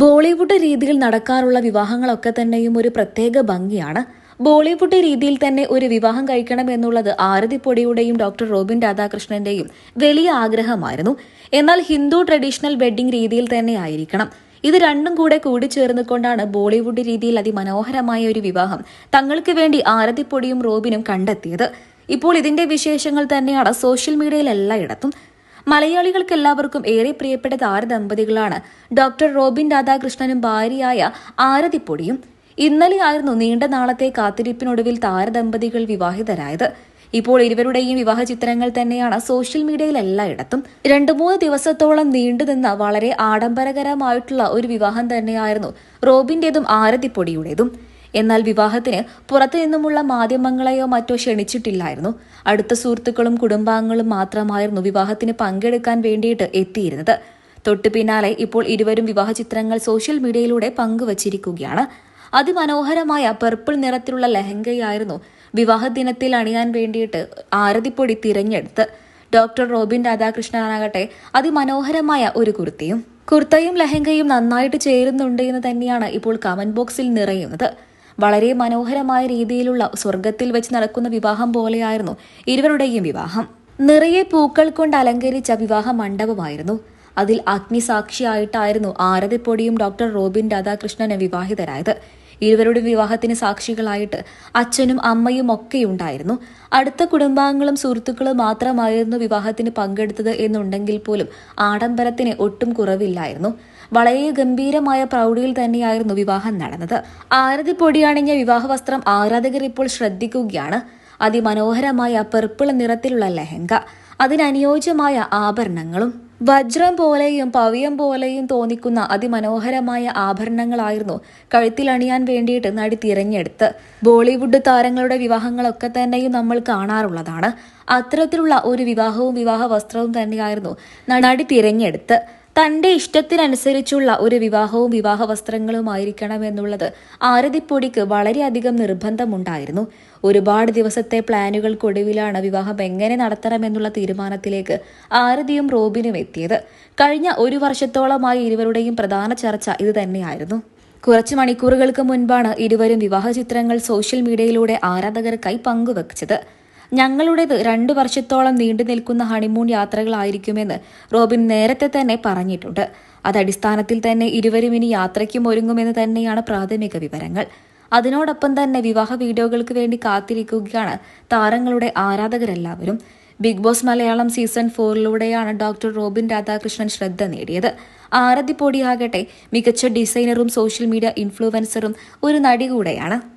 ബോളിവുഡ് രീതിയിൽ നടക്കാറുള്ള വിവാഹങ്ങളൊക്കെ തന്നെയും ഒരു പ്രത്യേക ഭംഗിയാണ്. ബോളിവുഡ് രീതിയിൽ തന്നെ ഒരു വിവാഹം കഴിക്കണം എന്നുള്ളത് ആരതിപ്പൊടിയുടെയും ഡോക്ടർ റോബിൻ രാധാകൃഷ്ണന്റെയും വലിയ ആഗ്രഹമായിരുന്നു. എന്നാൽ ഹിന്ദു ട്രഡീഷണൽ വെഡ്ഡിംഗ് രീതിയിൽ തന്നെ ആയിരിക്കണം. ഇത് രണ്ടും കൂടെ കൂടിച്ചേർന്നുകൊണ്ടാണ് ബോളിവുഡ് രീതിയിൽ അതിമനോഹരമായ ഒരു വിവാഹം തങ്ങൾക്ക് വേണ്ടി ആരതിപ്പൊടിയും റോബിനും കണ്ടെത്തിയത്. ഇപ്പോൾ ഇതിന്റെ വിശേഷങ്ങൾ തന്നെയാണ് സോഷ്യൽ മീഡിയയിൽ എല്ലായിടത്തും. മലയാളികൾക്ക് എല്ലാവർക്കും ഏറെ പ്രിയപ്പെട്ട താരദമ്പതികളാണ് ഡോക്ടർ റോബിൻ രാധാകൃഷ്ണനും ഭാര്യയായ ആരതിപ്പൊടിയും ഇന്നലെയായിരുന്നു നീണ്ട നാളത്തെ കാത്തിരിപ്പിനൊടുവിൽ താരദമ്പതികൾ വിവാഹിതരായത്. ഇപ്പോൾ ഇരുവരുടെയും വിവാഹ ചിത്രങ്ങൾ തന്നെയാണ് സോഷ്യൽ മീഡിയയിൽ എല്ലായിടത്തും. രണ്ടു മൂന്ന് ദിവസത്തോളം നീണ്ടുനിന്ന വളരെ ആഡംബരകരമായിട്ടുള്ള ഒരു വിവാഹം തന്നെയായിരുന്നു റോബിന്റേതും ആരതിപ്പൊടിയുടേതും എന്നാൽ വിവാഹത്തിന് പുറത്തു നിന്നുമുള്ള മാധ്യമങ്ങളെയോ മറ്റോ ക്ഷണിച്ചിട്ടില്ലായിരുന്നു. അടുത്ത സുഹൃത്തുക്കളും കുടുംബാംഗങ്ങളും മാത്രമായിരുന്നു വിവാഹത്തിന് പങ്കെടുക്കാൻ വേണ്ടിയിട്ട് എത്തിയിരുന്നത്. തൊട്ടു പിന്നാലെ ഇപ്പോൾ ഇരുവരും വിവാഹ ചിത്രങ്ങൾ സോഷ്യൽ മീഡിയയിലൂടെ പങ്കുവച്ചിരിക്കുകയാണ്. അതിമനോഹരമായ പർപ്പിൾ നിറത്തിലുള്ള ലഹങ്കയായിരുന്നു വിവാഹ ദിനത്തിൽ അണിയാൻ വേണ്ടിയിട്ട് ആരതിപ്പൊടി തിരഞ്ഞെടുത്ത്. ഡോക്ടർ റോബിൻ രാധാകൃഷ്ണനാകട്ടെ അതിമനോഹരമായ ഒരു കുർത്തിയും. കുർത്തയും ലഹങ്കയും നന്നായിട്ട് ചേരുന്നുണ്ട് എന്ന് തന്നെയാണ് ഇപ്പോൾ കമന്റ് ബോക്സിൽ നിറയുന്നത്. വളരെ മനോഹരമായ രീതിയിലുള്ള സ്വർഗത്തിൽ വെച്ച് നടക്കുന്ന വിവാഹം പോലെയായിരുന്നു ഇരുവരുടെയും വിവാഹം. നിറയെ പൂക്കൾ കൊണ്ട് അലങ്കരിച്ച വിവാഹ മണ്ഡപമായിരുന്നു. അതിൽ അഗ്നിസാക്ഷിയായിട്ടായിരുന്നു ആരതിപ്പൊടിയും ഡോക്ടർ റോബിൻ രാധാകൃഷ്ണനും വിവാഹിതരായത്. ഇരുവരുടെ വിവാഹത്തിന് സാക്ഷികളായിട്ട് അച്ഛനും അമ്മയും ഒക്കെ ഉണ്ടായിരുന്നു അടുത്ത കുടുംബാംഗങ്ങളും സുഹൃത്തുക്കളും മാത്രമായിരുന്നു വിവാഹത്തിന് പങ്കെടുത്തത് എന്നുണ്ടെങ്കിൽ പോലും ആഡംബരത്തിന് ഒട്ടും കുറവില്ലായിരുന്നു. വളരെ ഗംഭീരമായ പ്രൗഢിയിൽ തന്നെയായിരുന്നു വിവാഹം നടന്നത്. ആരതി പൊടിയണിഞ്ഞ വിവാഹ വസ്ത്രം ആരാധകർ ഇപ്പോൾ ശ്രദ്ധിക്കുകയാണ്. അതിമനോഹരമായ പെർപ്പിൾ നിറത്തിലുള്ള ലെഹങ്ക അതിനനുയോജ്യമായ ആഭരണങ്ങളും വജ്രം പോലെയും പവ്യം പോലെയും തോന്നിക്കുന്ന അതിമനോഹരമായ ആഭരണങ്ങളായിരുന്നു കഴുത്തിലണിയാൻ വേണ്ടിയിട്ട് നടി തിരഞ്ഞെടുത്ത്. ബോളിവുഡ് താരങ്ങളുടെ വിവാഹങ്ങളൊക്കെ തന്നെയും നമ്മൾ കാണാറുള്ളതാണ്. അത്തരത്തിലുള്ള ഒരു വിവാഹവും വിവാഹ വസ്ത്രവും തന്നെയായിരുന്നു നടി തിരഞ്ഞെടുത്ത്. തന്റെ ഇഷ്ടത്തിനനുസരിച്ചുള്ള ഒരു വിവാഹവും വിവാഹ വസ്ത്രങ്ങളുമായിരിക്കണം എന്നുള്ളത് ആരതിപ്പൊടിക്ക് വളരെയധികം നിർബന്ധമുണ്ടായിരുന്നു. ഒരുപാട് ദിവസത്തെ പ്ലാനുകൾക്കൊടുവിലാണ് വിവാഹം എങ്ങനെ നടത്തണമെന്നുള്ള തീരുമാനത്തിലേക്ക് ആരതിയും റോബിനും എത്തിയത്. കഴിഞ്ഞ ഒരു വർഷത്തോളമായി ഇരുവരുടെയും പ്രധാന ചർച്ച ഇത് തന്നെയായിരുന്നു കുറച്ച് മണിക്കൂറുകൾക്ക് മുൻപാണ് ഇരുവരും വിവാഹ ചിത്രങ്ങൾ സോഷ്യൽ മീഡിയയിലൂടെ ആരാധകർക്കായി പങ്കുവച്ചത്. ഞങ്ങളുടേത് രണ്ടു വർഷത്തോളം നീണ്ടു നിൽക്കുന്ന ഹണിമൂൺ യാത്രകളായിരിക്കുമെന്ന് റോബിൻ നേരത്തെ തന്നെ പറഞ്ഞിട്ടുണ്ട്. അതടിസ്ഥാനത്തിൽ തന്നെ ഇരുവരും ഇനി യാത്രയ്ക്കും ഒരുങ്ങുമെന്ന് തന്നെയാണ് പ്രാഥമിക വിവരങ്ങൾ. അതിനോടൊപ്പം തന്നെ വിവാഹ വീഡിയോകൾക്ക് വേണ്ടി കാത്തിരിക്കുകയാണ് താരങ്ങളുടെ ആരാധകരെല്ലാവരും. ബിഗ് ബോസ് മലയാളം സീസൺ ഫോറിലൂടെയാണ് ഡോക്ടർ റോബിൻ രാധാകൃഷ്ണൻ ശ്രദ്ധ നേടിയത്. ആരതി പൊടിയാകട്ടെ മികച്ച ഡിസൈനറും സോഷ്യൽ മീഡിയ ഇൻഫ്ലുവൻസറും ഒരു നടി കൂടെയാണ്.